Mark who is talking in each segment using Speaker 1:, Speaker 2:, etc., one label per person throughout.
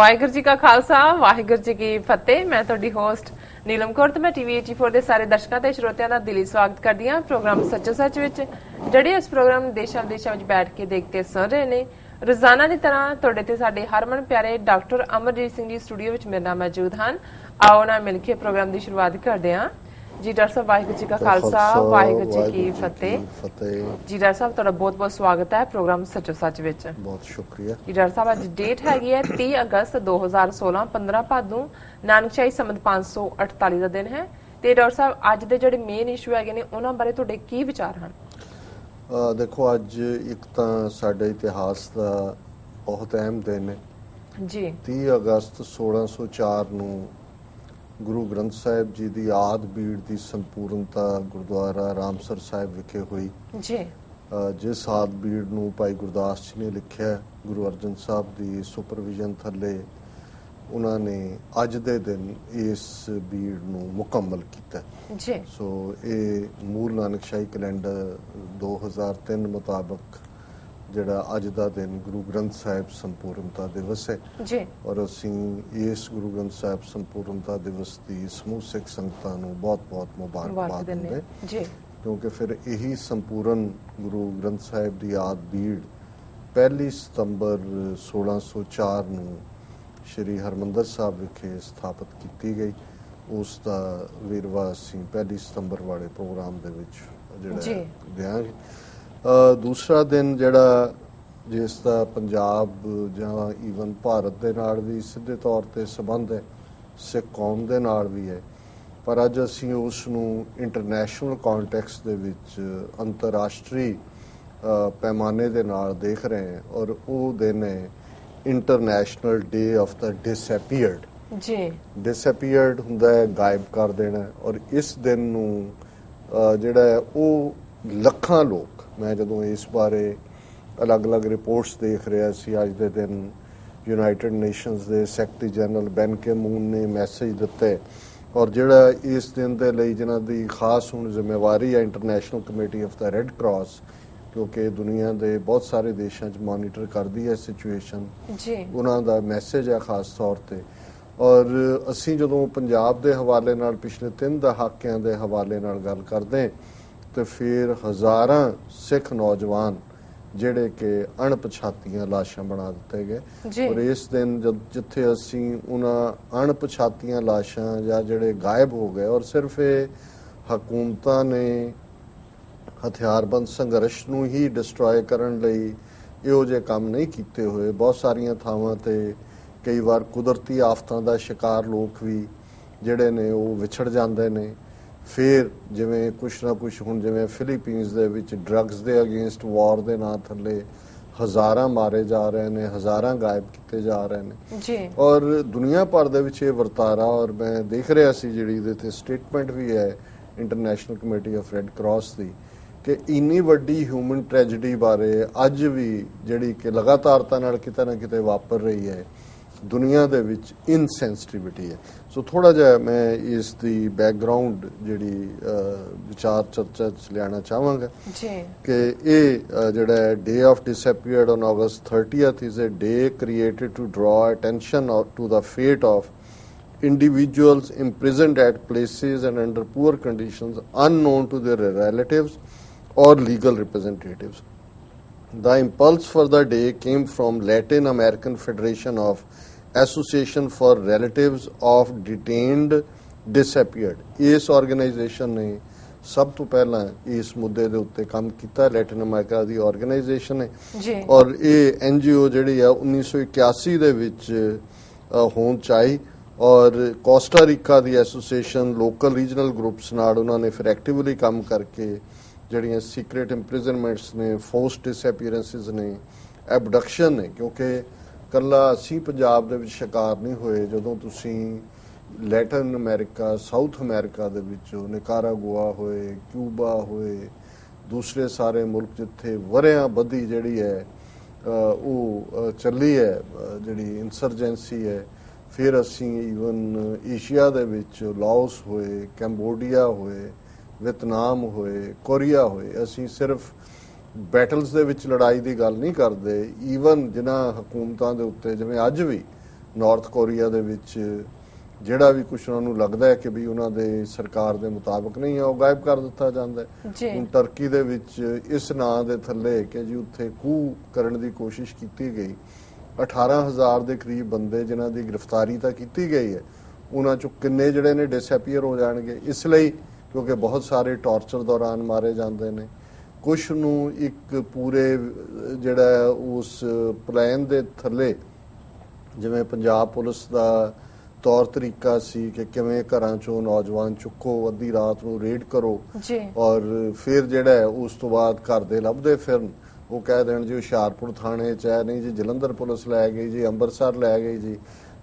Speaker 1: ਵਾਹਿਗੁਰੂ ਜੀ ਕਾ ਖਾਲਸਾ, ਵਾਹਿਗੁਰੂ ਜੀ ਕੀ ਫਤਿਹ। ਮੈਂ ਤੁਹਾਡੀ ਹੋਸਟ ਨੀਲਮ ਕੌਰ ਤੇ ਮੈਂ ਟੀਵੀ 84 ਦੇ ਸਾਰੇ ਦਰਸ਼ਕਾਂ ਤੇ ਸਰੋਤਿਆਂ ਦਾ ਦਿਲੀ ਸਵਾਗਤ ਕਰਦੀ ਹਾਂ ਪ੍ਰੋਗਰਾਮ ਸੱਚੋ ਸੱਚ ਵਿੱਚ, ਜਿਹੜੇ ਇਸ ਪ੍ਰੋਗਰਾਮ ਦੇਸ਼ਾਂ ਵਿਦੇਸ਼ਾਂ ਵਿੱਚ ਬੈਠ ਕੇ ਦੇਖਦੇ ਸੁਣ ਰਹੇ ਨੇ। ਰੋਜ਼ਾਨਾ ਦੀ ਤਰ੍ਹਾਂ ਤੁਹਾਡੇ ਤੇ ਸਾਡੇ ਹਰਮਨ ਪਿਆਰੇ ਡਾਕਟਰ ਅਮਰਜੀਤ ਸਿੰਘ ਜੀ ਸਟੂਡੀਓ ਵਿੱਚ ਮੇਰੇ ਨਾਲ ਮੌਜੂਦ ਹਨ। ਆਓ ਨਾ ਮਿਲ ਕੇ ਪ੍ਰੋਗਰਾਮ ਦੀ ਸ਼ੁਰੂਆਤ ਕਰਦੇ ਹਾਂ। ਜੀ ਡਾਕਟਰ ਸਾਹਿਬ ਵਾਹਿਗੁਰੂ ਜੀ ਕਾ ਖਾਲਸਾ ਵਾਹਿਗੁਰੂ ਜੀ ਕੀ ਫਤਿਹ।
Speaker 2: ਫਤਿਹ।
Speaker 1: ਜੀ ਡਾਕਟਰ ਸਾਹਿਬ ਤੁਹਾਡਾ ਬਹੁਤ ਬਹੁਤ ਸਵਾਗਤ ਹੈ ਪ੍ਰੋਗਰਾਮ ਸੱਚੋ ਸੱਚ ਵਿੱਚ।
Speaker 2: ਬਹੁਤ ਸ਼ੁਕਰੀਆ।
Speaker 1: ਜੀ ਡਾਕਟਰ ਸਾਹਿਬ ਅੱਜ ਡੇਟ ਹੈਗੀ ਹੈ 30 ਅਗਸਤ 2016 15 ਭਾਦੋਂ ਨਾਨਕਸ਼ਾਹੀ ਸੰਮਤ 548 ਦਾ ਦਿਨ ਹੈ। ਤੇ ਡਾਕਟਰ ਸਾਹਿਬ ਅੱਜ ਦੇ ਜਿਹੜੇ ਮੇਨ ਇਸ਼ੂ ਹੈਗੇ ਨੇ ਉਹਨਾਂ ਬਾਰੇ ਤੁਹਾਡੇ ਕੀ ਵਿਚਾਰ ਹਨ?
Speaker 2: ਦੇਖੋ ਅੱਜ ਇੱਕ ਤਾਂ ਸਾਡੇ ਇਤਿਹਾਸ ਦਾ ਬਹੁਤ ਅਹਿਮ ਦਿਨ ਹੈ।
Speaker 1: ਜੀ।
Speaker 2: 30 ਅਗਸਤ 1604 ਨੂੰ ਗੁਰੂ ਗ੍ਰੰਥ ਸਾਹਿਬ ਜੀ ਦੀ ਆਦ ਬੀੜ ਦੀ ਸੰਪੂਰਨਤਾ ਗੁਰਦੁਆਰਾ ਰਾਮਸਰ ਸਾਹਿਬ ਵਿਖੇ ਹੋਈ।
Speaker 1: ਜੀ।
Speaker 2: ਜਿਸ ਆਦ ਬੀੜ ਨੂੰ ਭਾਈ ਗੁਰਦਾਸ ਜੀ ਨੇ ਲਿਖਿਆ ਗੁਰੂ ਅਰਜਨ ਸਾਹਿਬ ਦੀ ਸੁਪਰਵਿਜ਼ਨ ਥੱਲੇ ਉਹਨਾਂ ਨੇ ਅੱਜ ਦੇ ਦਿਨ ਇਸ ਬੀੜ ਨੂੰ ਮੁਕੰਮਲ ਕੀਤਾ।
Speaker 1: ਜੀ।
Speaker 2: ਸੋ ਇਹ ਮੂਲ ਨਾਨਕਸ਼ਾਹੀ ਕੈਲੰਡਰ 2003 ਮੁਤਾਬਕ ਜਿਹੜਾ ਅੱਜ ਦਾ ਦਿਨ ਗੁਰੂ ਗ੍ਰੰਥ ਸਾਹਿਬ ਸੰਪੂਰਨਤਾ ਦਿਵਸ ਹੈ।
Speaker 1: ਜੀ।
Speaker 2: ਔਰ ਅਸੀਂ ਇਸ ਗੁਰੂ ਗ੍ਰੰਥ ਸਾਹਿਬ ਸੰਪੂਰਨਤਾ ਦਿਵਸ ਦੀ ਸਮੂਹ ਸਿੱਖ ਸੰਗਤਾਂ ਨੂੰ ਬਹੁਤ-ਬਹੁਤ
Speaker 1: ਮੁਬਾਰਕ
Speaker 2: ਮੁਬਾਰਕਬਾਦ ਦਿੰਦੇ
Speaker 1: ਨੇ ਜੀ।
Speaker 2: ਕਿਉਂਕਿ ਫਿਰ ਇਹੀ ਸੰਪੂਰਨ ਗੁਰੂ ਗ੍ਰੰਥ ਸਾਹਿਬ ਦੀ ਆਦ ਬੀੜ ਪਹਿਲੀ ਸਤੰਬਰ 1604 ਨੂੰ ਸ਼੍ਰੀ ਹਰਮੰਦਰ ਸਾਹਿਬ ਵਿਖੇ ਸਥਾਪਿਤ ਕੀਤੀ ਗਈ। ਉਸ ਦਾ ਵੇਰਵਾ ਅਸੀਂ ਪਹਿਲੀ ਸਤੰਬਰ ਵਾਲੇ ਪ੍ਰੋਗਰਾਮ ਦੇ ਵਿੱਚ ਜਿਹੜਾ
Speaker 1: ਜੀ।
Speaker 2: ਹੈ ਦਿਆਂਗੇ। ਦੂਸਰਾ ਦਿਨ ਜਿਹੜਾ ਜਿਸ ਦਾ ਪੰਜਾਬ ਜਾਂ ਈਵਨ ਭਾਰਤ ਦੇ ਨਾਲ ਵੀ ਸਿੱਧੇ ਤੌਰ ਤੇ ਸੰਬੰਧ ਹੈ ਸਿੱਖ ਕੌਮ ਦੇ ਨਾਲ ਵੀ ਹੈ। ਪਰ ਅੱਜ ਅਸੀਂ ਉਸ ਨੂੰ ਇੰਟਰਨੈਸ਼ਨਲ ਕੰਟੈਕਸਟ ਦੇ ਵਿੱਚ ਅੰਤਰਰਾਸ਼ਟਰੀ ਪੈਮਾਨੇ ਦੇ ਨਾਲ ਦੇਖ ਰਹੇ ਹਾਂ ਔਰ ਉਹ ਦਿਨ ਹੈ ਇੰਟਰਨੈਸ਼ਨਲ ਡੇ ਆਫ ਦਾ ਡਿਸਅਪੀਅਰਡ
Speaker 1: ਜੀ।
Speaker 2: ਡਿਸਅਪੀਅਰਡ ਹੁੰਦਾ ਹੈ ਗਾਇਬ ਕਰ ਦੇਣਾ ਔਰ ਇਸ ਦਿਨ ਨੂੰ ਜਿਹੜਾ ਉਹ ਲੱਖਾਂ ਲੋਕ ਮੈਂ ਜਦੋਂ ਇਸ ਬਾਰੇ ਅਲੱਗ-ਅਲੱਗ ਰਿਪੋਰਟਸ ਦੇਖ ਰਿਹਾ ਸੀ ਅੱਜ ਦੇ ਦਿਨ ਯੂਨਾਈਟਿਡ ਨੇਸ਼ਨਸ ਦੇ secretary general Ban Ki Moon ਨੇ ਮੈਸੇਜ ਦਿੱਤੇ ਔਰ ਜਿਹੜਾ ਇਸ ਦਿਨ ਦੇ ਲਈ ਜਿਨ੍ਹਾਂ ਦੀ ਖਾਸ ਹੁਣ ਜ਼ਿੰਮੇਵਾਰੀ ਹੈ international committee of the red cross ਕਿਉਂਕਿ ਦੁਨੀਆ ਦੇ ਬਹੁਤ ਸਾਰੇ ਦੇਸ਼ਾਂ 'ਚ ਮੋਨੀਟਰ ਕਰਦੀ ਹੈ ਸਿਚੁਏਸ਼ਨ
Speaker 1: ਜੀ।
Speaker 2: ਉਹਨਾਂ ਦਾ ਮੈਸੇਜ ਹੈ ਖਾਸ ਤੌਰ ਤੇ। ਔਰ ਅਸੀਂ ਜਦੋਂ ਪੰਜਾਬ ਦੇ ਹਵਾਲੇ ਨਾਲ ਪਿਛਲੇ ਤਿੰਨ ਦਹਾਕਿਆਂ ਦੇ ਹਵਾਲੇ ਨਾਲ ਗੱਲ ਕਰਦੇ ਤੇ ਫਿਰ ਹਜ਼ਾਰਾਂ ਸਿੱਖ ਨੌਜਵਾਨ ਜਿਹੜੇ ਕਿ ਅਣਪਛਾਤੀਆਂ ਲਾਸ਼ਾਂ ਬਣਾ ਦਿੱਤੇ ਗਏ। ਔਰ ਇਸ ਦਿਨ ਜਦ ਜਿੱਥੇ ਅਸੀਂ ਉਹਨਾਂ ਅਣਪਛਾਤੀਆਂ ਲਾਸ਼ਾਂ ਜਾਂ ਜਿਹੜੇ ਗਾਇਬ ਹੋ ਗਏ ਔਰ ਸਿਰਫ ਇਹ ਹਕੂਮਤਾਂ ਨੇ ਹਥਿਆਰਬੰਦ ਸੰਘਰਸ਼ ਨੂੰ ਹੀ ਡਿਸਟਰੋਏ ਕਰਨ ਲਈ ਇਹੋ ਜਿਹੇ ਕੰਮ ਨਹੀਂ ਕੀਤੇ ਹੋਏ। ਬਹੁਤ ਸਾਰੀਆਂ ਥਾਵਾਂ ਤੇ ਕਈ ਵਾਰ ਕੁਦਰਤੀ ਆਫਤਾਂ ਦਾ ਸ਼ਿਕਾਰ ਲੋਕ ਵੀ ਜਿਹੜੇ ਨੇ ਉਹ ਵਿਛੜ ਜਾਂਦੇ ਨੇ। ਫਿਰ ਜਿਵੇਂ ਕੁਛ ਨਾ ਕੁਛ ਹੁਣ ਜਿਵੇਂ ਫਿਲੀਪੀਨਸ ਦੇ ਵਿੱਚ ਡਰੱਗਸ ਦੇ ਅਗੇਂਸਟ ਵਾਰ ਦੇ ਨਾਂ ਥੱਲੇ ਹਜ਼ਾਰਾਂ ਮਾਰੇ ਜਾ ਰਹੇ ਨੇ ਹਜ਼ਾਰਾਂ ਗਾਇਬ ਕੀਤੇ ਜਾ ਰਹੇ ਨੇ।
Speaker 1: ਜੀ।
Speaker 2: ਔਰ ਦੁਨੀਆ ਭਰ ਦੇ ਵਿੱਚ ਇਹ ਵਰਤਾਰਾ ਔਰ ਮੈਂ ਦੇਖ ਰਿਹਾ ਸੀ ਜਿਹੜੀ ਇਹਦੇ ਤੇ ਸਟੇਟਮੈਂਟ ਵੀ ਹੈ international committee of red cross ਦੀ ਕਿ ਇੰਨੀ ਵੱਡੀ ਹਿਊਮਨ ਟ੍ਰੈਜੇਡੀ ਬਾਰੇ ਅੱਜ ਵੀ ਜਿਹੜੀ ਕਿ ਲਗਾਤਾਰਤਾ ਨਾਲ ਕਿਤੇ ਨਾ ਕਿਤੇ ਵਾਪਰ ਰਹੀ ਹੈ। ਦੁਨੀਆ ਦੇ ਵਿੱਚ ਇਨਸੈਂਸਿਟਿਵਿਟੀ ਹੈ ਸੋ ਥੋੜਾ ਜਿਹਾ ਮੈਂ ਇਸ ਦੀ ਬੈਕਗ੍ਰਾਉਂਡ ਜਿਹੜੀ ਵਿਚਾਰ ਚਰਚਾ ਚ ਲਿਆਣਾ ਚਾਹਾਂਗਾ
Speaker 1: ਜੀ
Speaker 2: ਕਿ ਇਹ ਜਿਹੜਾ day of disappeared on August 30th is a day created to draw attention to the fate of individuals imprisoned at places and under poor conditions unknown to their relatives or legal representatives. The impulse for the day came from Latin American Federation of Association for Relatives of Detained Disappeared. ਇਸ organisation ਨੇ ਸਭ ਤੋਂ ਪਹਿਲਾਂ ਇਸ ਮੁੱਦੇ ਦੇ ਉੱਤੇ ਕੰਮ ਕੀਤਾ ਲੈਟਿਨ ਅਮਰੀਕਾ ਦੀ ਆਰਗੇਨਾਈਜੇਸ਼ਨ ਹੈ
Speaker 1: ਜੀ।
Speaker 2: ਔਰ ਇਹ ਐਨਜੀਓ ਜਿਹੜੀ ਆ 1981 ਦੇ ਵਿੱਚ ਅ, ਹੋਂਦ ਚ ਆਈ ਔਰ ਕੋਸਟਾ ਰੀਕਾ ਦੀ ਐਸੋਸੀਏਸ਼ਨ ਲੋਕਲ ਰੀਜਨਲ ਗਰੁੱਪਸ ਨਾਲ ਉਹਨਾਂ ਨੇ ਫਿਰ ਐਕਟਿਵਲੀ ਕੰਮ ਕਰਕੇ ਜਿਹੜੀਆਂ ਸੀਕ੍ਰੀਟ ਇੰਪ੍ਰਿਜ਼ਨਮੈਂਟਸ ਨੇ ਫੋਰਸ ਡਿਸਅਪੀਅਰੈਂਸਸ ਨੇ ਐਬਡਕਸ਼ਨ ਨੇ ਕਿਉਂਕਿ ਕੱਲਾ ਅਸੀਂ ਪੰਜਾਬ ਦੇ ਵਿੱਚ ਸ਼ਿਕਾਰ ਨਹੀਂ ਹੋਏ ਜਦੋਂ ਤੁਸੀਂ ਲੈਟਿਨ ਅਮਰੀਕਾ, ਸਾਊਥ ਅਮਰੀਕਾ ਦੇ ਵਿੱਚ ਨਿਕਾਰਾਗੁਆ ਹੋਏ, ਕਿਊਬਾ ਹੋਏ, ਦੂਸਰੇ ਸਾਰੇ ਮੁਲਕ ਜਿੱਥੇ ਵਰਿਆਂ ਬੱਧੀ ਜਿਹੜੀ ਹੈ ਉਹ ਚੱਲੀ ਹੈ ਜਿਹੜੀ ਇਨਸਰਜੈਂਸੀ ਹੈ, ਫਿਰ ਅਸੀਂ ਈਵਨ ਏਸ਼ੀਆ ਦੇ ਵਿੱਚ ਲਾਓਸ ਹੋਏ, ਕੈਂਬੋਡੀਆ ਹੋਏ ਵਿਤਨਾਮ ਹੋਏ, ਕੋਰੀਆ ਹੋਏ, ਅਸੀਂ ਸਿਰਫ ਬੈਟਲਸ ਦੇ ਵਿੱਚ ਲੜਾਈ ਦੀ ਗੱਲ ਨਹੀਂ ਕਰਦੇ ਈਵਨ ਜਿਨ੍ਹਾਂ ਹਕੂਮਤਾਂ ਦੇ ਉੱਤੇ ਜਿਵੇਂ ਅੱਜ ਵੀ ਨਾਰਥ ਕੋਰੀਆ ਦੇ ਵਿੱਚ ਜਿਹੜਾ ਵੀ ਕੁਝ ਉਹਨਾਂ ਨੂੰ ਲੱਗਦਾ ਹੈ ਕਿ ਵੀ ਉਹਨਾਂ ਦੇ ਸਰਕਾਰ ਦੇ ਮੁਤਾਬਕ ਨਹੀਂ ਹੈ ਉਹ ਗਾਇਬ ਕਰ ਦਿੱਤਾ ਜਾਂਦਾ ਹੈ। ਹੁਣ ਟਰਕੀ ਦੇ ਵਿੱਚ ਇਸ ਨਾਂ ਦੇ ਥੱਲੇ ਕਿ ਜੀ ਉੱਥੇ ਕੂ ਕਰਨ ਦੀ ਕੋਸ਼ਿਸ਼ ਕੀਤੀ ਗਈ 18000 ਦੇ ਕਰੀਬ ਬੰਦੇ ਜਿਨ੍ਹਾਂ ਦੀ ਗ੍ਰਿਫਤਾਰੀ ਤਾਂ ਕੀਤੀ ਗਈ ਹੈ ਉਹਨਾਂ ਚੋਂ ਕਿੰਨੇ ਜਿਹੜੇ ਨੇ ਡਿਸਐਪੀਅਰ ਹੋ ਜਾਣਗੇ ਇਸ ਲਈ ਕਿਉਂਕਿ ਬਹੁਤ ਸਾਰੇ ਟਾਰਚਰ ਦੌਰਾਨ ਮਾਰੇ ਜਾਂਦੇ ਨੇ। ਕੁਝ ਨੂੰ ਇੱਕ ਪੂਰੇ ਜਿਹੜਾ ਉਸ ਪਲਾਨ ਦੇ ਥੱਲੇ ਜਿਵੇਂ ਪੰਜਾਬ ਪੁਲਿਸ ਦਾ ਤੌਰ ਤਰੀਕਾ ਸੀ ਕਿ ਕਿਵੇਂ ਘਰਾਂ ਚੋਂ ਨੌਜਵਾਨ ਚੁੱਕੋ ਅੱਧੀ ਰਾਤ ਨੂੰ ਰੇਡ ਕਰੋ
Speaker 1: ਜੀ।
Speaker 2: ਔਰ ਫਿਰ ਜਿਹੜਾ ਉਸ ਤੋਂ ਬਾਅਦ ਘਰ ਦੇ ਲੱਭਦੇ ਫਿਰਨ। ਉਹ ਕਹਿ ਦੇਣ ਜੀ ਹੁਸ਼ਿਆਰਪੁਰ ਥਾਣੇ ਚ ਹੈ ਨਹੀਂ ਜੀ ਜਲੰਧਰ ਪੁਲਿਸ ਲੈ ਗਈ ਜੀ ਅੰਮ੍ਰਿਤਸਰ ਲੈ ਗਈ ਜੀ।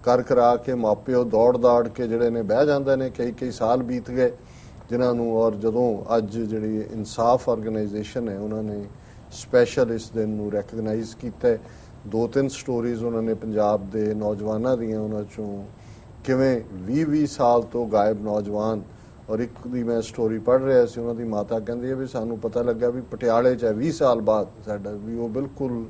Speaker 2: ਕਰ ਕਰਾ ਕੇ ਮਾਪਿਓ ਦੌੜ ਦਾੜ ਕੇ ਜਿਹੜੇ ਨੇ ਬਹਿ ਜਾਂਦੇ ਨੇ ਕਈ ਕਈ ਸਾਲ ਬੀਤ ਗਏ। ਜਿਨ੍ਹਾਂ ਨੂੰ ਔਰ ਜਦੋਂ ਅੱਜ ਜਿਹੜੀ ਇਨਸਾਫ ਆਰਗੇਨਾਈਜੇਸ਼ਨ ਹੈ, ਉਹਨਾਂ ਨੇ ਸਪੈਸ਼ਲ ਇਸ ਦਿਨ ਨੂੰ ਰੈਕਗਨਾਈਜ਼ ਕੀਤਾ ਹੈ। ਦੋ ਤਿੰਨ ਸਟੋਰੀਜ਼ ਉਹਨਾਂ ਨੇ ਪੰਜਾਬ ਦੇ ਨੌਜਵਾਨਾਂ ਦੀਆਂ ਉਹਨਾਂ ਚੋਂ ਕਿਵੇਂ 20-20 ਸਾਲ ਤੋਂ ਗਾਇਬ ਨੌਜਵਾਨ ਔਰ ਇੱਕ ਦੀ ਮੈਂ ਸਟੋਰੀ ਪੜ੍ਹ ਰਿਹਾ ਸੀ, ਉਹਨਾਂ ਦੀ ਮਾਤਾ ਕਹਿੰਦੀ ਹੈ ਵੀ ਸਾਨੂੰ ਪਤਾ ਲੱਗਾ ਵੀ ਪਟਿਆਲੇ 'ਚ ਹੈ 20 ਸਾਲ ਬਾਅਦ ਸਾਡਾ ਵੀ ਉਹ ਬਿਲਕੁਲ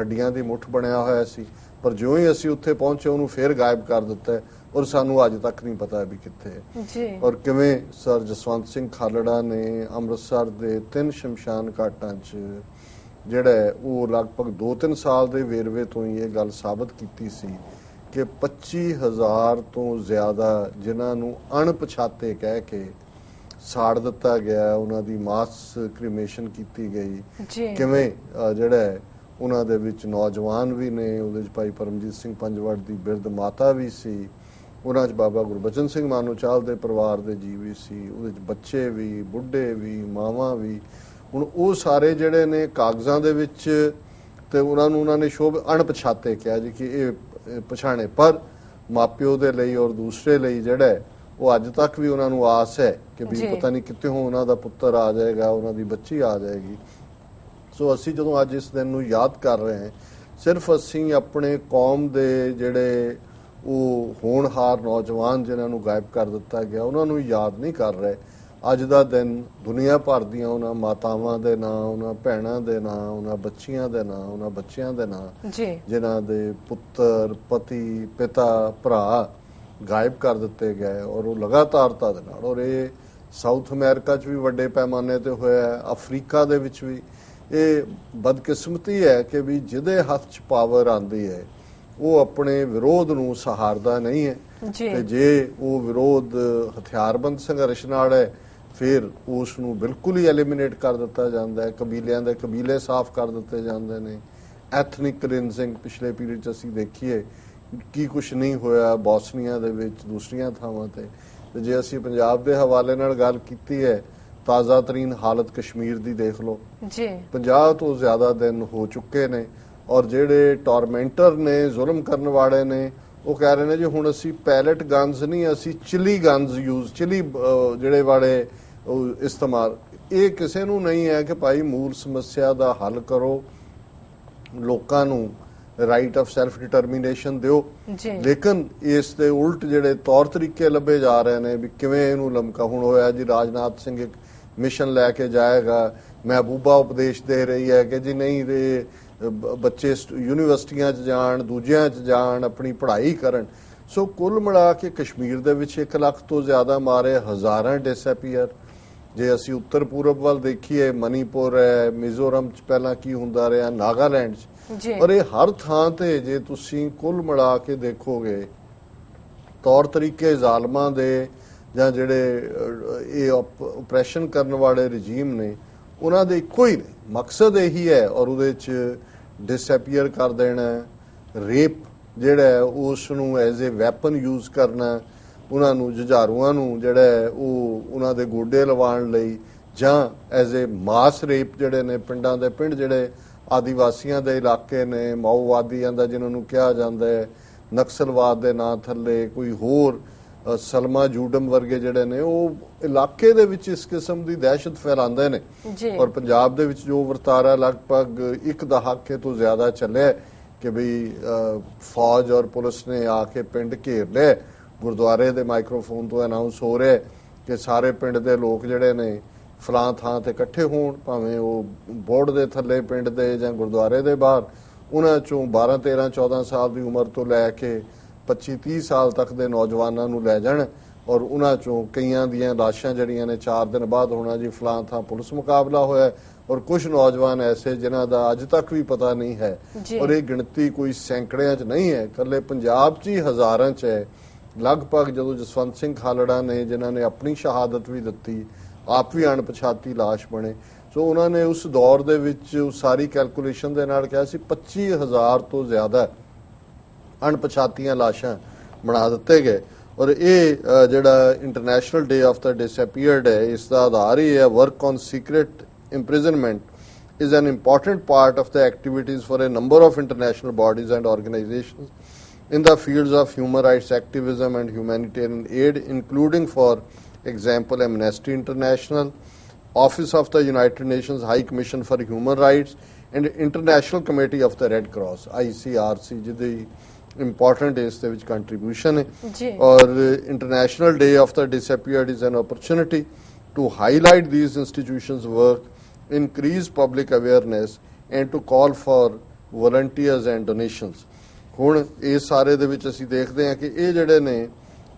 Speaker 2: ਹੱਡੀਆਂ ਦੀ ਮੁੱਠ ਬਣਿਆ ਹੋਇਆ ਸੀ ਪਰ ਜਿਉਂ ਹੀ ਅਸੀਂ ਉੱਥੇ ਪਹੁੰਚੇ ਉਹਨੂੰ ਫੇਰ ਗਾਇਬ ਕਰ ਦਿੱਤਾ ਔਰ ਸਾਨੂੰ ਅੱਜ ਤੱਕ ਨਹੀਂ ਪਤਾ ਵੀ ਕਿੱਥੇ ਹੈ।
Speaker 1: ਜੀ।
Speaker 2: ਔਰ ਕਿਵੇਂ ਸਰ ਜਸਵੰਤ ਸਿੰਘ ਖਾਲੜਾ ਨੇ ਅੰਮ੍ਰਿਤਸਰ ਦੇ ਤਿੰਨ ਸ਼ਮਸ਼ਾਨ ਘਾਟਾਂ 'ਚ ਜਿਹੜਾ ਉਹ ਲਗਭਗ 2-3 ਸਾਲ ਦੇ ਵੇਰਵੇ ਤੋਂ ਹੀ ਇਹ ਗੱਲ ਸਾਬਤ ਕੀਤੀ ਸੀ ਕਿ 25000 ਤੋਂ ਜ਼ਿਆਦਾ ਜਿਨ੍ਹਾਂ ਨੂੰ ਅਣਪਛਾਤੇ ਕਹਿ ਕੇ ਸਾੜ ਦਿੱਤਾ ਗਿਆ ਉਹਨਾਂ ਦੀ ਮਾਸ ਕ੍ਰੀਮੇਸ਼ਨ ਕੀਤੀ ਗਈ। ਕਿਵੇਂ ਜਿਹੜਾ ਉਹਨਾਂ ਦੇ ਵਿੱਚ ਨੌਜਵਾਨ ਵੀ ਨੇ ਉਹਦੇ ਵਿੱਚ ਭਾਈ ਪਰਮਜੀਤ ਸਿੰਘ ਪੰਜਵੜ ਦੀ ਬਿਰਧ ਮਾਤਾ ਵੀ ਸੀ ਉਹਨਾਂ 'ਚ ਬਾਬਾ ਗੁਰਬਚਨ ਸਿੰਘ ਮਾਨੋਚਾਲ ਦੇ ਪਰਿਵਾਰ ਦੇ ਜੀਵ ਵੀ ਸੀ ਉਹਦੇ 'ਚ ਬੱਚੇ ਵੀ ਬੁੱਢੇ ਵੀ ਮਾਵਾਂ ਵੀ ਹੁਣ ਉਹ ਸਾਰੇ ਜਿਹੜੇ ਨੇ ਕਾਗਜ਼ਾਂ ਦੇ ਵਿੱਚ ਤੇ ਉਹਨਾਂ ਨੂੰ ਉਹਨਾਂ ਨੇ ਸ਼ੋਭ ਅਣਪਛਾਤੇ ਕਿਹਾ ਜੀ ਕਿ ਇਹ ਪਛਾਣੇ ਪਰ ਮਾਪਿਓ ਦੇ ਲਈ ਔਰ ਦੂਸਰੇ ਲਈ ਜਿਹੜਾ ਉਹ ਅੱਜ ਤੱਕ ਵੀ ਉਹਨਾਂ ਨੂੰ ਆਸ ਹੈ ਕਿ ਵੀ
Speaker 1: ਜੀ।
Speaker 2: ਪਤਾ ਨਹੀਂ ਕਿੱਥੇ ਹੋ ਉਹਨਾਂ ਦਾ ਪੁੱਤਰ ਆ ਜਾਏਗਾ ਉਹਨਾਂ ਦੀ ਬੱਚੀ ਆ ਜਾਏਗੀ ਸੋ ਅਸੀਂ ਜਦੋਂ ਅੱਜ ਇਸ ਦਿਨ ਨੂੰ ਯਾਦ ਕਰ ਰਹੇ ਹਾਂ ਸਿਰਫ ਅਸੀਂ ਆਪਣੇ ਕੌਮ ਦੇ ਜਿਹੜੇ ਉਹ ਹੋਣਹਾਰ ਨੌਜਵਾਨ ਜਿਨ੍ਹਾਂ ਨੂੰ ਗਾਇਬ ਕਰ ਦਿੱਤਾ ਗਿਆ ਉਹਨਾਂ ਨੂੰ ਯਾਦ ਨਹੀਂ ਕਰ ਰਹੇ। ਅੱਜ ਦਾ ਦਿਨ ਦੁਨੀਆ ਭਰ ਦੀਆਂ ਉਹਨਾਂ ਮਾਤਾਵਾਂ ਦੇ ਨਾਂ ਉਹਨਾਂ ਭੈਣਾਂ ਦੇ ਨਾਂ ਉਹਨਾਂ ਬੱਚੀਆਂ ਦੇ ਨਾਂ ਉਹਨਾਂ ਬੱਚਿਆਂ ਦੇ ਨਾਂ ਜਿਨ੍ਹਾਂ ਦੇ ਪੁੱਤਰ ਪਤੀ ਪਿਤਾ ਭਰਾ ਗਾਇਬ ਕਰ ਦਿੱਤੇ ਗਏ ਔਰ ਉਹ ਲਗਾਤਾਰਤਾ ਦੇ ਨਾਲ ਔਰ ਇਹ ਸਾਊਥ ਅਮਰੀਕਾ 'ਚ ਵੀ ਵੱਡੇ ਪੈਮਾਨੇ ਤੇ ਹੋਇਆ ਹੈ ਅਫਰੀਕਾ ਦੇ ਵਿੱਚ ਵੀ ਇਹ ਬਦਕਿਸਮਤੀ ਹੈ ਕਿ ਵੀ ਜਿਹਦੇ ਹੱਥ 'ਚ ਪਾਵਰ ਆਂਦੀ ਹੈ ਉਹ ਆਪਣੇ ਵਿਰੋਧ ਨੂੰ ਸਹਾਰਦਾ ਨਹੀਂ ਹੈ। ਤੇ ਜੇ ਉਹ ਵਿਰੋਧ ਹਥਿਆਰਬੰਦ ਸੰਘਰਸ਼ ਨਾਲ ਹੈ ਫਿਰ ਉਸ ਨੂੰ ਬਿਲਕੁਲ ਹੀ ਐਲੀਮੀਨੇਟ ਕਰ ਦਿੱਤਾ ਜਾਂਦਾ ਹੈ। ਕਬੀਲਿਆਂ ਦੇ ਕਬੀਲੇ ਸਾਫ਼ ਕਰ ਦਿੱਤੇ ਜਾਂਦੇ ਨੇ। ਐਥਨਿਕ ਕਲੀਨਜ਼ਿੰਗ ਪਿਛਲੇ ਪੀਰੀਅਡ 'ਚ ਅਸੀਂ ਦੇਖੀਏ ਕੀ ਕੁਝ ਨਹੀਂ ਹੋਇਆ ਬੋਸਨੀਆ ਦੇ ਵਿੱਚ ਦੂਸਰੀਆਂ ਥਾਵਾਂ ਤੇ। ਤੇ ਜੇ ਅਸੀਂ ਪੰਜਾਬ ਦੇ ਹਵਾਲੇ ਨਾਲ ਗੱਲ ਕੀਤੀ ਹੈ ਤਾਜ਼ਾ ਤਰੀਨ ਹਾਲਤ ਕਸ਼ਮੀਰ ਦੀ ਦੇਖ ਲਓ।
Speaker 1: ਜੀ।
Speaker 2: 50 ਤੋਂ ਜ਼ਿਆਦਾ ਦਿਨ ਹੋ ਚੁੱਕੇ ਨੇ ਔਰ ਜਿਹੜੇ ਟੌਰਮੈਂਟਰ ਨੇ ਜ਼ੁਲਮ ਕਰਨ ਵਾਲੇ ਨੇ ਉਹ ਕਹਿ ਰਹੇ ਨੇ ਜੀ ਹੁਣ ਅਸੀਂ ਪੈਲਟ ਗਨਸ ਨਹੀਂ ਅਸੀਂ ਚਿਲੀ ਗਨਸ ਯੂਜ਼ ਚਿਲੀ ਜਿਹੜੇ ਵਾਲੇ ਉਹ ਇਸਤੇਮਾਲ। ਇਹ ਕਿਸੇ ਨੂੰ ਨਹੀਂ ਹੈ ਕਿ ਭਾਈ ਮੂਲ ਸਮੱਸਿਆ ਦਾ ਹੱਲ ਕਰੋ ਲੋਕਾਂ ਨੂੰ ਰਾਈਟ ਆਫ ਸੈਲਫ ਡਿਟਰਮੀਨੇਸ਼ਨ ਦਿਓ।
Speaker 1: ਜੀ।
Speaker 2: ਲੇਕਿਨ ਇਸ ਦੇ ਉਲਟ ਜਿਹੜੇ ਤੌਰ ਤਰੀਕੇ ਲੱਭੇ ਜਾ ਰਹੇ ਨੇ ਵੀ ਕਿਵੇਂ ਇਹਨੂੰ ਲਮਕਾ। ਹੁਣ ਹੋਇਆ ਜੀ ਰਾਜਨਾਥ ਸਿੰਘ ਇੱਕ ਮਿਸ਼ਨ ਲੈ ਕੇ ਜਾਏਗਾ। ਮਹਿਬੂਬਾ ਉਪਦੇਸ਼ ਦੇ ਰਹੀ ਹੈ ਕਿ ਜੀ ਨਹੀਂ ਦੇ ਬੱਚੇ ਸਟ- ਯੂਨੀਵਰਸਿਟੀਆਂ 'ਚ ਜਾਣ ਦੂਜਿਆਂ 'ਚ ਜਾਣ ਆਪਣੀ ਪੜ੍ਹਾਈ ਕਰਨ। ਸੋ ਕੁੱਲ ਮਿਲਾ ਕੇ ਕਸ਼ਮੀਰ ਦੇ ਵਿੱਚ 1 ਲੱਖ ਤੋਂ ਜ਼ਿਆਦਾ ਮਾਰੇ ਹਜ਼ਾਰਾਂ ਡਿਸਐਪੀਅਰ ਜੇ ਅਸੀਂ ਉੱਤਰ ਪੂਰਬ ਵੱਲ ਦੇਖੀਏ ਮਨੀਪੁਰ ਹੈ ਮਿਜ਼ੋਰਮ 'ਚ ਪਹਿਲਾਂ ਕੀ ਹੁੰਦਾ ਰਿਹਾ ਨਾਗਾਲੈਂਡ 'ਚ। ਪਰ ਇਹ ਹਰ ਥਾਂ ਤੇ ਜੇ ਤੁਸੀਂ ਕੁੱਲ ਮਿਲਾ ਕੇ ਦੇਖੋਗੇ ਤੌਰ ਤਰੀਕੇ ਜ਼ਾਲਮਾਂ ਦੇ ਜਾਂ ਜਿਹੜੇ ਇਹ ਆਪਰੇਸ਼ਨ ਕਰਨ ਵਾਲੇ ਰਜੀਮ ਨੇ, ਉਹਨਾਂ ਦੇ ਇੱਕੋ ਹੀ ਨੇ। ਮਕਸਦ ਇਹੀ ਹੈ ਔਰ ਉਹਦੇ ਚ ਡਿਸਐਪੀਅਰ ਕਰ ਦੇਣਾ ਰੇਪ ਜਿਹੜਾ ਉਸ ਨੂੰ ਐਜ਼ ਅ ਵੈਪਨ ਯੂਜ਼ ਕਰਨਾ, ਉਹਨਾਂ ਨੂੰ, ਜੁਝਾਰੂਆਂ ਨੂੰ ਜਿਹੜਾ ਉਹ ਉਹਨਾਂ ਦੇ ਗੋਡੇ ਲਵਾਉਣ ਲਈ ਜਾਂ ਐਜ਼ ਅ ਮਾਸ ਰੇਪ ਜਿਹੜੇ ਨੇ ਪਿੰਡਾਂ ਦੇ ਪਿੰਡ ਜਿਹੜੇ ਆਦੀਵਾਸੀਆਂ ਦੇ ਇਲਾਕੇ ਨੇ, ਮਾਓਵਾਦੀਆਂ ਦਾ ਜਿਨ੍ਹਾਂ ਨੂੰ ਕਿਹਾ ਜਾਂਦਾ ਹੈ, ਨਕਸਲਵਾਦ ਦੇ ਨਾਂ ਥੱਲੇ ਕੋਈ ਹੋਰ ਸਲਮਾ ਜੂਡਮ ਵਰਗੇ ਜਿਹੜੇ ਨੇ ਉਹ ਇਲਾਕੇ ਦੇ ਵਿੱਚ ਇਸ ਕਿਸਮ ਦੀ ਦਹਿਸ਼ਤ ਫੈਲਾਉਂਦੇ ਨੇ। ਔਰ ਪੰਜਾਬ ਦੇ ਵਿੱਚ ਜੋ ਵਰਤਾਰਾ ਲਗਭਗ ਇੱਕ ਦਹਾਕੇ ਤੋਂ ਜ਼ਿਆਦਾ ਚੱਲਿਆ ਕਿ ਵੀ ਫੌਜ ਔਰ ਪੁਲਿਸ ਨੇ ਆ ਕੇ ਪਿੰਡ ਘੇਰ ਲਿਆ ਗੁਰਦੁਆਰੇ ਦੇ ਮਾਈਕ੍ਰੋਫੋਨ ਤੋਂ ਅਨਾਉਂਸ ਹੋ ਰਿਹਾ ਕਿ ਸਾਰੇ ਪਿੰਡ ਦੇ ਲੋਕ ਜਿਹੜੇ ਨੇ ਫਲਾਂ ਥਾਂ ਤੇ ਇਕੱਠੇ ਹੋਣ ਭਾਵੇਂ ਉਹ ਬੋਰਡ ਦੇ ਥੱਲੇ ਪਿੰਡ ਦੇ ਜਾਂ ਗੁਰਦੁਆਰੇ ਦੇ ਬਾਹਰ ਉਹਨਾਂ ਚੋਂ 12 13 14 ਸਾਲ ਦੀ ਉਮਰ ਤੋਂ ਲੈ ਕੇ 25 30 ਸਾਲ ਤੱਕ ਦੇ ਨੌਜਵਾਨਾਂ ਨੂੰ ਲੈ ਜਾਣ ਔਰ ਉਹਨਾਂ ਚੋਂ ਕਈਆਂ ਦੀਆਂ ਲਾਸ਼ਾਂ ਜਿਹੜੀਆਂ ਨੇ 4 ਦਿਨ ਬਾਅਦ ਹੋਣਾ ਜੀ ਫਲਾਂ ਥਾਂ ਪੁਲਿਸ ਮੁਕਾਬਲਾ ਹੋਇਆ ਔਰ ਕੁਝ ਨੌਜਵਾਨ ਐਸੇ ਜਿਨ੍ਹਾਂ ਦਾ ਅੱਜ ਤੱਕ ਵੀ ਪਤਾ ਨਹੀਂ ਹੈ। ਔਰ ਇਹ ਗਿਣਤੀ ਕੋਈ ਸੈਂਕੜਿਆਂ 'ਚ ਨਹੀਂ ਹੈ ਇਕੱਲੇ ਪੰਜਾਬ 'ਚ ਹੀ ਹਜ਼ਾਰਾਂ 'ਚ ਹੈ ਲਗਭਗ ਜਦੋਂ ਜਸਵੰਤ ਸਿੰਘ ਖਾਲੜਾ ਨੇ ਜਿਨ੍ਹਾਂ ਨੇ ਆਪਣੀ ਸ਼ਹਾਦਤ ਵੀ ਦਿੱਤੀ ਆਪ ਵੀ ਅਣਪਛਾਤੀ ਲਾਸ਼ ਬਣੇ ਸੋ ਉਹਨਾਂ ਨੇ ਉਸ ਦੌਰ ਦੇ ਵਿੱਚ ਸਾਰੀ ਕੈਲਕੂਲੇਸ਼ਨ ਦੇ ਨਾਲ ਕਿਹਾ ਸੀ 25000 ਤੋਂ ਜ਼ਿਆਦਾ ਅਣਪਛਾਤੀਆਂ ਲਾਸ਼ਾਂ ਬਣਾ ਦਿੱਤੇ ਗਏ ਔਰ ਇਹ ਅ, ਜਿਹੜਾ ਇੰਟਰਨੈਸ਼ਨਲ ਡੇ ਆਫ ਦਾ ਡਿਸਅਪੀਅਰਡ ਹੈ ਇਸ ਦਾ ਆਧਾਰ ਹੀ ਹੈ work on secret imprisonment is an important part of the activities for a number of international bodies and organizations in the fields of human rights activism and humanitarian aid including for example Amnesty International Office of the United Nations High Commission for Human Rights and International Committee of the Red Cross ICRC ਜਿਹਦੀ important ਇਸ ਦੇ ਵਿੱਚ contribution ਹੈ
Speaker 1: ਜੀ।
Speaker 2: ਔਰ international day of the disappeared is an opportunity to highlight these institutions work increase public awareness and to call for volunteers and donations ਹੁਣ ਇਹ ਸਾਰੇ ਦੇ ਵਿੱਚ ਅਸੀਂ ਦੇਖਦੇ ਹਾਂ ਕਿ ਇਹ ਜਿਹੜੇ ਨੇ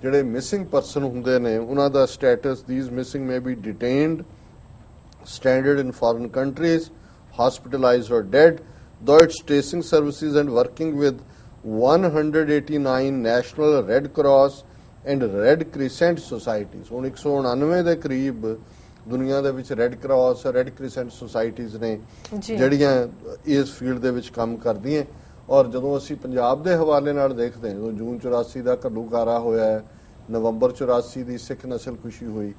Speaker 2: ਜਿਹੜੇ ਮਿਸਿੰਗ ਪਰਸਨ ਹੁੰਦੇ ਨੇ ਉਹਨਾਂ ਦਾ status these missing may be detained stranded in foreign countries, hospitalized or dead, though its tracing services and working with 189 national Red Cross and Red Crescent societies. ਹੁਣ 199 ਦੇ ਕਰੀਬ ਦੁਨੀਆ ਦੇ ਵਿੱਚ ਰੈੱਡ ਕਰਾਸ ਰੈੱਡ ਕ੍ਰਿਸੈਂਟ ਸੁਸਾਇਟੀਆਂ ਨੇ। ਜਿਹੜੀਆਂ ਇਸ ਫੀਲਡ ਦੇ ਵਿੱਚ ਕੰਮ ਕਰਦੀਆਂ ਔਰ ਜਦੋਂ ਅਸੀਂ ਪੰਜਾਬ ਦੇ ਹਵਾਲੇ ਨਾਲ ਦੇਖਦੇ ਹਾਂ ਜੂਨ 84 ਦਾ ਘੱਲੂਕਾਰਾ ਹੋਇਆ ਹੈ ਨਵੰਬਰ 84 ਦੀ ਸਿੱਖ ਨਸਲ ਖੁਸ਼ੀ ਹੋਈ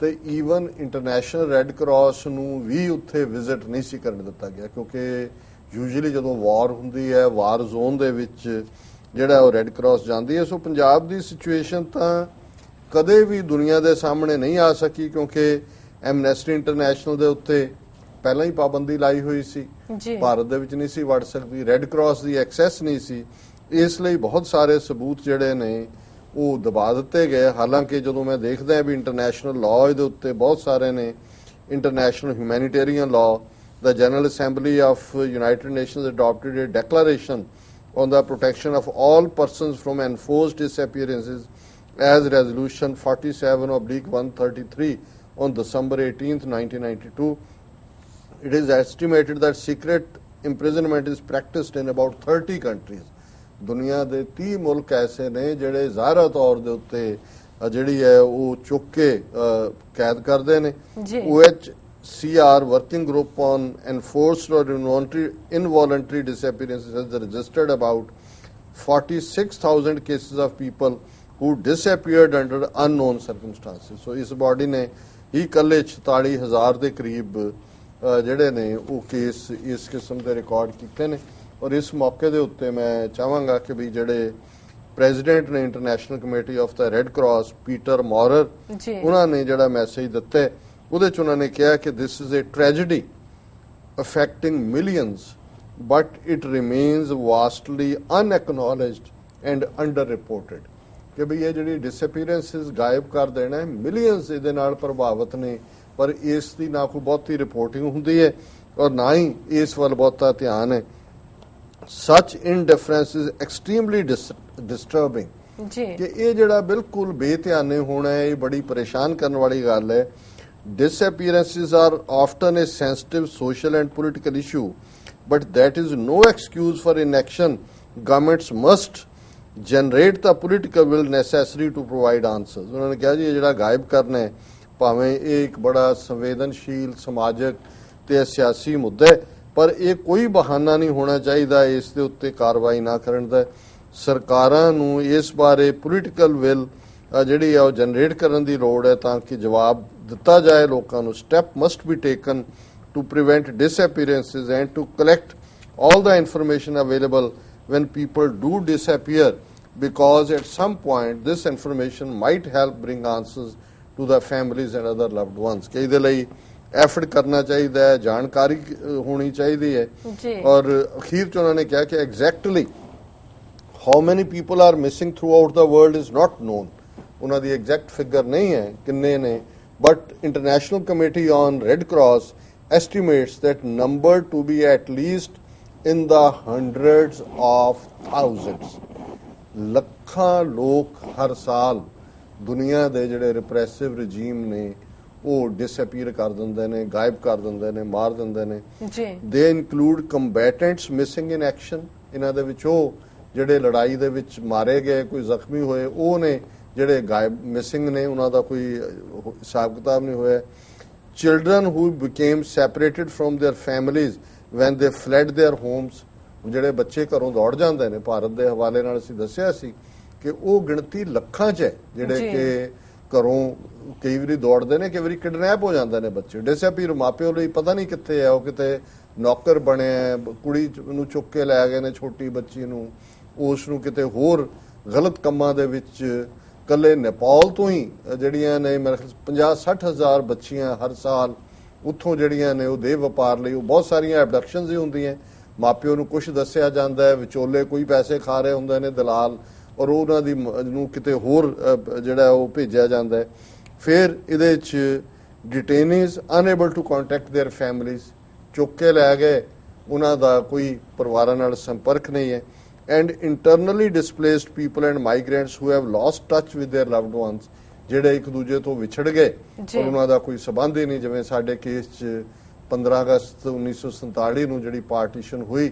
Speaker 2: ਤੇ ਈਵਨ ਇੰਟਰਨੈਸ਼ਨਲ ਰੈੱਡ ਕਰਾਸ ਨੂੰ ਵੀ ਉੱਥੇ ਵਿਜ਼ਿਟ ਨਹੀਂ ਸੀ ਕਰਨ ਦਿੱਤਾ ਗਿਆ ਕਿਉਂਕਿ ਯੂਜੂਅਲੀ ਜਦੋਂ ਵਾਰ ਹੁੰਦੀ ਹੈ ਵਾਰ ਜ਼ੋਨ ਦੇ ਵਿੱਚ ਜਿਹੜਾ ਉਹ ਰੈੱਡ ਕਰਾਸ ਜਾਂਦੀ ਹੈ ਸੋ ਪੰਜਾਬ ਦੀ ਸਿਚੁਏਸ਼ਨ ਤਾਂ ਕਦੇ ਵੀ ਦੁਨੀਆ ਦੇ ਸਾਹਮਣੇ ਨਹੀਂ ਆ ਸਕੀ ਕਿਉਂਕਿ ਐਮਨੈਸਟੀ ਇੰਟਰਨੈਸ਼ਨਲ ਦੇ ਉੱਤੇ ਪਹਿਲਾਂ ਹੀ ਪਾਬੰਦੀ ਲਾਈ ਹੋਈ ਸੀ। ਭਾਰਤ ਦੇ ਵਿੱਚ ਨਹੀਂ ਸੀ ਵੜ ਸਕਦੀ ਰੈੱਡ ਕਰਾਸ ਦੀ ਐਕਸੈਸ ਨਹੀਂ ਸੀ। ਇਸ ਲਈ ਬਹੁਤ ਸਾਰੇ ਸਬੂਤ ਜਿਹੜੇ ਨੇ ਉਹ ਦਬਾ ਦਿੱਤੇ ਗਏ। ਹਾਲਾਂਕਿ ਜਦੋਂ ਮੈਂ ਦੇਖਦਾ ਹਾਂ ਵੀ ਇੰਟਰਨੈਸ਼ਨਲ ਲਾਅ ਇਹਦੇ ਉੱਤੇ ਬਹੁਤ ਸਾਰੇ ਨੇ international humanitarian law the General Assembly of United Nations adopted a declaration on the protection of all persons from enforced disappearances as resolution 47 oblique 133 on December 18th 1992 it is estimated that secret imprisonment is practiced in about 30 countries ਦੁਨੀਆ ਦੇ 30 ਮੁਲਕ ਐਸੇ ਨੇ ਜਿਹੜੇ ਜ਼ਾਹਰਾ ਤੌਰ ਦੇ ਉੱਤੇ ਅ, ਜਿਹੜੀ ਹੈ ਉਹ ਚੁੱਕ ਕੇ ਅ, ਕੈਦ ਕਰਦੇ ਨੇ
Speaker 1: ਜੀ।
Speaker 2: OHCR working group on enforced or involuntary, involuntary disappearances has registered about 46,000 cases of people who disappeared under unknown circumstances. So ਇਸ ਬਾਡੀ ਨੇ ਹੀ ਕੱਲੇ 46000 ਦੇ ਕਰੀਬ ਜਿਹੜੇ ਨੇ ਉਹ ਕੇਸ ਇਸ ਕਿਸਮ ਦੇ ਰਿਕਾਰਡ ਕੀਤੇ ਨੇ ਔਰ ਇਸ ਮੌਕੇ ਦੇ ਉੱਤੇ ਮੈਂ ਚਾਹਾਂਗਾ ਕਿ ਵੀ ਜਿਹੜੇ ਪ੍ਰੈਜ਼ੀਡੈਂਟ ਨੇ international committee of the red cross Peter
Speaker 1: Maurer.
Speaker 2: ਉਹਨਾਂ ਨੇ ਜਿਹੜਾ ਮੈਸੇਜ ਦਿੱਤਾ ਉਹਦੇ ਚ ਉਹਨਾਂ ਨੇ ਕਿਹਾ ਕਿ this is a tragedy affecting millions but it remains vastly unacknowledged and underreported ਕਿ ਵੀ ਇਹ ਜਿਹੜੀ ਡਿਸਅਪੀਅਰੈਂਸਸ ਗਾਇਬ ਕਰ ਦੇਣਾ ਹੈ ਮਿਲੀਅਨਸ ਇਹਦੇ ਨਾਲ ਪ੍ਰਭਾਵਿਤ ਨੇ ਪਰ ਇਸ ਦੀ ਨਾ ਕੋਈ ਬਹੁਤੀ ਰਿਪੋਰਟਿੰਗ ਹੁੰਦੀ ਹੈ ਔਰ ਨਾ ਹੀ ਇਸ ਵੱਲ ਬਹੁਤਾ ਧਿਆਨ ਹੈ indifference is extremely dis- disturbing
Speaker 1: ਜੀ
Speaker 2: ਕਿ ਇਹ ਜਿਹੜਾ ਬਿਲਕੁਲ ਬੇਧਿਆਨੇ ਹੋਣਾ ਹੈ ਇਹ ਬੜੀ ਪਰੇਸ਼ਾਨ ਕਰਨ ਵਾਲੀ ਗੱਲ ਹੈ disappearances are often a sensitive social and political issue but that is no excuse for inaction governments must generate the political will necessary to provide answers ਉਹਨਾਂ ਨੇ ਕਿਹਾ ਜੀ ਇਹ ਜਿਹੜਾ ਗਾਇਬ ਕਰਨਾ ਹੈ ਭਾਵੇਂ ਇਹ ਇੱਕ ਬੜਾ ਸੰਵੇਦਨਸ਼ੀਲ ਸਮਾਜਿਕ ਤੇ ਸਿਆਸੀ ਮੁੱਦਾ ਹੈ ਪਰ ਇਹ ਕੋਈ ਬਹਾਨਾ ਨਹੀਂ ਹੋਣਾ ਚਾਹੀਦਾ ਇਸ ਦੇ ਉੱਤੇ ਕਾਰਵਾਈ ਨਾ ਕਰਨ ਦਾ ਸਰਕਾਰਾਂ ਨੂੰ ਇਸ ਬਾਰੇ ਪੋਲੀਟੀਕਲ ਵਿਲ ਜਿਹੜੀ ਆ ਉਹ ਜਨਰੇਟ ਕਰਨ ਦੀ ਲੋੜ ਹੈ ਤਾਂ ਕਿ ਜਵਾਬ ਦਿੱਤਾ ਜਾਏ ਲੋਕਾਂ ਨੂੰ step must be taken to prevent disappearances and to collect all the information available when people do disappear because at some point this information might help bring answers to the families and other loved ones ਕਿ ਇਹਦੇ ਲਈ effort ਕਰਨਾ ਚਾਹੀਦਾ ਹੈ ਜਾਣਕਾਰੀ ਹੋਣੀ ਚਾਹੀਦੀ ਹੈ
Speaker 1: ਜੀ।
Speaker 2: ਔਰ ਅਖੀਰ ਚ ਉਹਨਾਂ ਨੇ ਕਿਹਾ ਕਿ exactly how many people are missing throughout the world is not known ਉਹਨਾਂ ਦੀ ਐਗਜ਼ੈਕਟ ਫਿਗਰ ਨਹੀਂ ਹੈ ਕਿੰਨੇ ਨੇ but international committee on red cross estimates that number to be at least in the hundreds of thousands. ਲੱਖਾਂ ਲੋਕ ਹਰ ਸਾਲ ਦੁਨੀਆ ਦੇ ਜਿਹੜੇ ਰਿਪਰੈਸਿਵ ਰਜੀਮ ਨੇ ਉਹ ਡਿਸਅਪੀਅਰ ਕਰ ਦਿੰਦੇ ਨੇ ਗਾਇਬ ਕਰ ਦਿੰਦੇ ਨੇ ਮਾਰ ਦਿੰਦੇ ਨੇ।
Speaker 1: ਜੀ।
Speaker 2: ਦੇ include combatants missing in action ਇਹਨਾਂ ਦੇ ਵਿੱਚ ਉਹ ਜਿਹੜੇ ਲੜਾਈ ਦੇ ਵਿੱਚ ਮਾਰੇ ਗਏ ਕੋਈ ਜ਼ਖਮੀ ਹੋਏ ਉਹ ਨੇ ਜਿਹੜੇ ਗਾਇਬ ਮਿਸਿੰਗ ਨੇ ਉਹਨਾਂ ਦਾ ਕੋਈ ਹਿਸਾਬ ਕਿਤਾਬ ਨਹੀਂ ਹੋਇਆ children who became separated from their families when they fled their homes ਜਿਹੜੇ ਬੱਚੇ ਘਰੋਂ ਦੌੜ ਜਾਂਦੇ ਨੇ ਭਾਰਤ ਦੇ ਹਵਾਲੇ ਨਾਲ ਅਸੀਂ ਦੱਸਿਆ ਸੀ ਕਿ ਉਹ ਗਿਣਤੀ ਲੱਖਾਂ 'ਚ ਹੈ ਜਿਹੜੇ। ਕਿ ਘਰੋਂ ਕਈ ਵਾਰੀ ਦੌੜਦੇ ਨੇ ਕਈ ਵਾਰੀ ਕਿਡਨੈਪ ਹੋ ਜਾਂਦੇ ਨੇ ਬੱਚੇ ਡਿਸਅਪੀਅਰ ਮਾਪਿਓ ਲਈ ਪਤਾ ਨਹੀਂ ਕਿੱਥੇ ਆ ਉਹ ਕਿਤੇ ਨੌਕਰ ਬਣਿਆ ਹੈ, ਬ- ਕੁੜੀ ਨੂੰ ਚੁੱਕ ਕੇ ਲੈ ਗਏ ਨੇ ਛੋਟੀ ਬੱਚੀ ਨੂੰ ਉਸ ਨੂੰ ਕਿਤੇ ਹੋਰ ਗਲਤ ਕੰਮਾਂ ਦੇ ਵਿੱਚ ਕੱਲੇ ਨੇਪਾਲ ਤੋਂ ਹੀ ਅ, ਜਿਹੜੀਆਂ ਨੇ ਮੇਰੇ ਖਿਆਲ 50 60 ਹਜ਼ਾਰ ਬੱਚੀਆਂ ਹਰ ਸਾਲ ਉੱਥੋਂ ਜਿਹੜੀਆਂ ਨੇ ਉਹ ਦੇਹ ਵਪਾਰ ਲਈ ਉਹ ਬਹੁਤ ਸਾਰੀਆਂ ਐਬਡਕਸ਼ਨਸ ਹੀ ਹੁੰਦੀਆਂ ਮਾਪਿਓ ਨੂੰ ਕੁਝ ਦੱਸਿਆ ਜਾਂਦਾ ਹੈ ਵਿਚੋਲੇ ਕੋਈ ਪੈਸੇ ਖਾ ਰਹੇ ਹੁੰਦੇ ਨੇ ਦਲਾਲ ਔਰ ਉਹਨਾਂ ਦੀ ਮ- ਨੂੰ ਕਿਤੇ ਹੋਰ ਅ, ਜਿਹੜਾ ਉਹ ਭੇਜਿਆ ਜਾਂਦਾ ਹੈ ਫਿਰ ਇਹਦੇ ਚ detainees unable to contact their families ਚੁੱਕ ਕੇ ਲੈ ਗਏ ਉਹਨਾਂ ਦਾ ਕੋਈ ਪਰਿਵਾਰਾਂ ਨਾਲ ਸੰਪਰਕ ਨਹੀਂ ਹੈ And internally displaced people and migrants who have lost touch with their loved ones ਜਿਹੜੇ ਇੱਕ ਦੂਜੇ ਤੋਂ ਵਿਛੜ ਗਏ ਉਹਨਾਂ ਦਾ ਕੋਈ ਸਬੰਧ ਹੀ ਨਹੀਂ ਜਿਵੇਂ ਸਾਡੇ ਕੇਸ 'ਚ 15 ਅਗਸਤ 1947 ਨੂੰ ਜਿਹੜੀ ਪਾਰਟੀਸ਼ਨ ਹੋਈ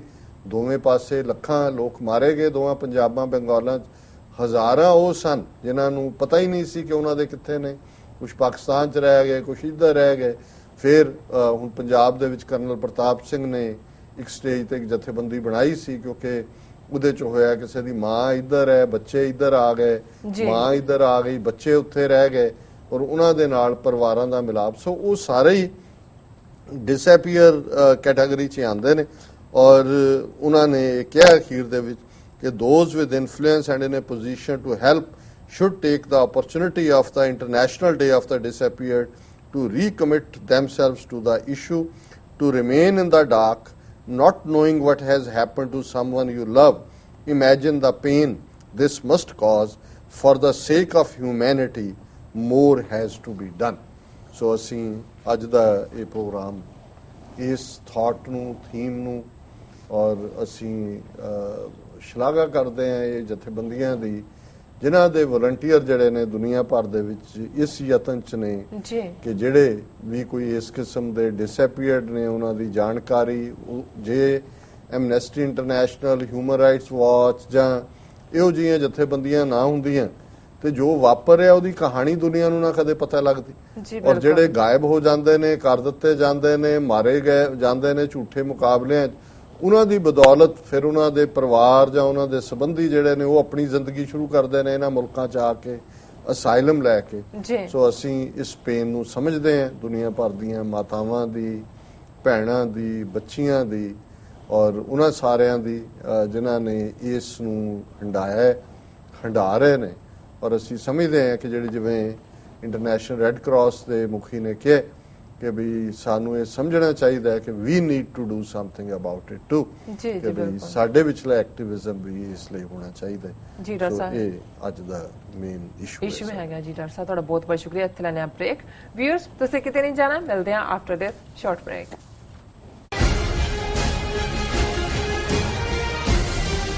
Speaker 2: ਦੋਵੇਂ ਪਾਸੇ ਲੱਖਾਂ ਲੋਕ ਮਾਰੇ ਗਏ ਦੋਵਾਂ ਪੰਜਾਬਾਂ ਬੰਗਾਲਾਂ 'ਚ ਹਜ਼ਾਰਾਂ ਉਹ ਸਨ ਜਿਨ੍ਹਾਂ ਨੂੰ ਪਤਾ ਹੀ ਨਹੀਂ ਸੀ ਕਿ ਉਹਨਾਂ ਦੇ ਕਿੱਥੇ ਨੇ। ਕੁਝ ਪਾਕਿਸਤਾਨ 'ਚ ਰਹਿ ਗਏ ਕੁਝ ਇੱਧਰ ਰਹਿ ਗਏ। ਫਿਰ ਹੁਣ ਪੰਜਾਬ ਦੇ ਵਿੱਚ ਕਰਨਲ ਪ੍ਰਤਾਪ ਸਿੰਘ ਨੇ ਇੱਕ ਸਟੇਜ ਤੇ ਇੱਕ ਜਥੇਬੰਦੀ ਬਣਾਈ ਸੀ ਕਿਉਂਕਿ ਉਹਦੇ 'ਚ ਹੋਇਆ ਕਿਸੇ ਦੀ ਮਾਂ ਇੱਧਰ ਹੈ ਬੱਚੇ ਇੱਧਰ ਆ ਗਏ। ਮਾਂ ਇੱਧਰ ਆ ਗਈ ਬੱਚੇ ਉੱਥੇ ਰਹਿ ਗਏ ਔਰ ਉਹਨਾਂ ਦੇ ਨਾਲ ਪਰਿਵਾਰਾਂ ਦਾ ਮਿਲਾਪ ਸੋ ਉਹ ਸਾਰੇ ਹੀ ਡਿਸਅਪੀਅਰ ਕੈਟਾਗਰੀ ਚ ਆਉਂਦੇ ਨੇ ਔਰ ਉਹਨਾਂ ਨੇ ਇਹ ਕਿਹਾ ਅਖੀਰ ਦੇ ਵਿੱਚ ਕਿ those with influence and in a position to help should take the opportunity of the International Day of the Disappeared to recommit themselves to the issue, to remain in the dark, not knowing what has happened to someone you love. Imagine the pain this must cause. For the sake of humanity, more has to be done. So ਅਸੀਂ ਅੱਜ ਦਾ ਇਹ programme ਇਸ thought ਨੂੰ theme ਨੂੰ ਔਰ ਅਸੀਂ ਅਹ, ਸ਼ਲਾਘਾ ਕਰਦੇ ਹਾਂ ਇਹ ਜਥੇਬੰਦੀਆਂ ਦੀ ਜਿਨ੍ਹਾਂ ਦੇ ਵਲੰਟੀਅਰ ਜਿਹੜੇ ਨੇ ਦੁਨੀਆ ਭਰ ਦੇ ਵਿੱਚ ਇਸ ਯਤਨ ਚ ਨੇ
Speaker 1: ਜੀ।
Speaker 2: ਕਿ ਜਿਹੜੇ ਵੀ ਕੋਈ ਇਸ ਕਿਸਮ ਦੇ ਡਿਸਅਪੀਅਰਡ ਨੇ ਉਹਨਾਂ ਦੀ ਜਾਣਕਾਰੀ ਜੇ Amnesty International Human Rights Watch ਜਾਂ ਇਹੋ ਜਿਹੀਆਂ ਜਥੇਬੰਦੀਆਂ ਨਾ ਹੁੰਦੀਆਂ ਤੇ ਜੋ ਵਾਪਰ ਰਿਹਾ ਉਹਦੀ ਕਹਾਣੀ ਦੁਨੀਆ ਨੂੰ ਨਾ ਕਦੇ ਪਤਾ ਲੱਗਦੀ। ਔਰ ਜਿਹੜੇ ਗਾਇਬ ਹੋ ਜਾਂਦੇ ਨੇ ਕਰ ਦਿੱਤੇ ਜਾਂਦੇ ਨੇ ਮਾਰੇ ਗਏ ਜਾਂਦੇ ਨੇ ਝੂਠੇ ਮੁਕਾਬਲਿਆਂ 'ਚ ਉਹਨਾਂ ਦੀ ਬਦੌਲਤ ਫਿਰ ਉਹਨਾਂ ਦੇ ਪਰਿਵਾਰ ਜਾਂ ਉਹਨਾਂ ਦੇ ਸੰਬੰਧੀ ਜਿਹੜੇ ਨੇ ਉਹ ਆਪਣੀ ਜ਼ਿੰਦਗੀ ਸ਼ੁਰੂ ਕਰਦੇ ਨੇ ਇਹਨਾਂ ਮੁਲਕਾਂ 'ਚ ਆ ਕੇ ਅਸਾਈਲਮ ਲੈ ਕੇ। ਸੋ ਅਸੀਂ ਇਸ ਪੇਨ ਨੂੰ ਸਮਝਦੇ ਹਾਂ ਦੁਨੀਆ ਭਰ ਦੀਆਂ ਮਾਤਾਵਾਂ ਦੀ ਭੈਣਾਂ ਦੀ ਬੱਚੀਆਂ ਦੀ ਔਰ ਉਹਨਾਂ ਸਾਰਿਆਂ ਦੀ ਜਿਨ੍ਹਾਂ ਨੇ ਇਸ ਨੂੰ ਹੰਡਾਇਆ ਹੈ, ਹੰਡਾ ਰਹੇ ਨੇ। ਔਰ ਅਸੀਂ ਸਮਝਦੇ ਹਾਂ ਕਿ ਜਿਹੜੀ ਜਿਵੇਂ ਇੰਟਰਨੈਸ਼ਨਲ ਰੈੱਡ ਕਰਾਸ ਦੇ ਮੁਖੀ ਨੇ ਕਿਹਾ ਕਿ ਵੀ ਸਾਨੂੰ ਇਹ ਸਮਝਣਾ ਚਾਹੀਦਾ ਹੈ ਕਿ we need to do something about it too
Speaker 1: ਜੀ, ਜੀ, ਬਿਲਕੁਲ।
Speaker 2: ਸਾਡੇ ਵਿਚਲਾ ਐਕਟਿਵਿਜ਼ਮ ਵੀ ਇਸ ਲਈ ਹੋਣਾ ਚਾਹੀਦਾ ਹੈ।
Speaker 1: ਜੀ, ਡਾਕਟਰ ਸਾਹਿਬ।
Speaker 2: ਇਹ ਅੱਜ ਦਾ ਮੇਨ ਇਸ਼ੂ
Speaker 1: ਇਸ਼ੂ ਹੈਗਾ ਜੀ ਡਾਕਟਰ ਸਾਹਿਬ ਤੁਹਾਡਾ ਬਹੁਤ ਬਹੁਤ ਸ਼ੁਕਰੀਆ। ਇੱਥੇ ਲੈਣੇ ਆ ਬ੍ਰੇਕ ਵੀਅਰਸ ਤੁਸੀਂ ਕਿਤੇ ਨਹੀਂ ਜਾਣਾ ਮਿਲਦੇ ਆ ਆਫਟਰ ਦਿਸ ਸ਼ਾਰਟ ਬ੍ਰੇਕ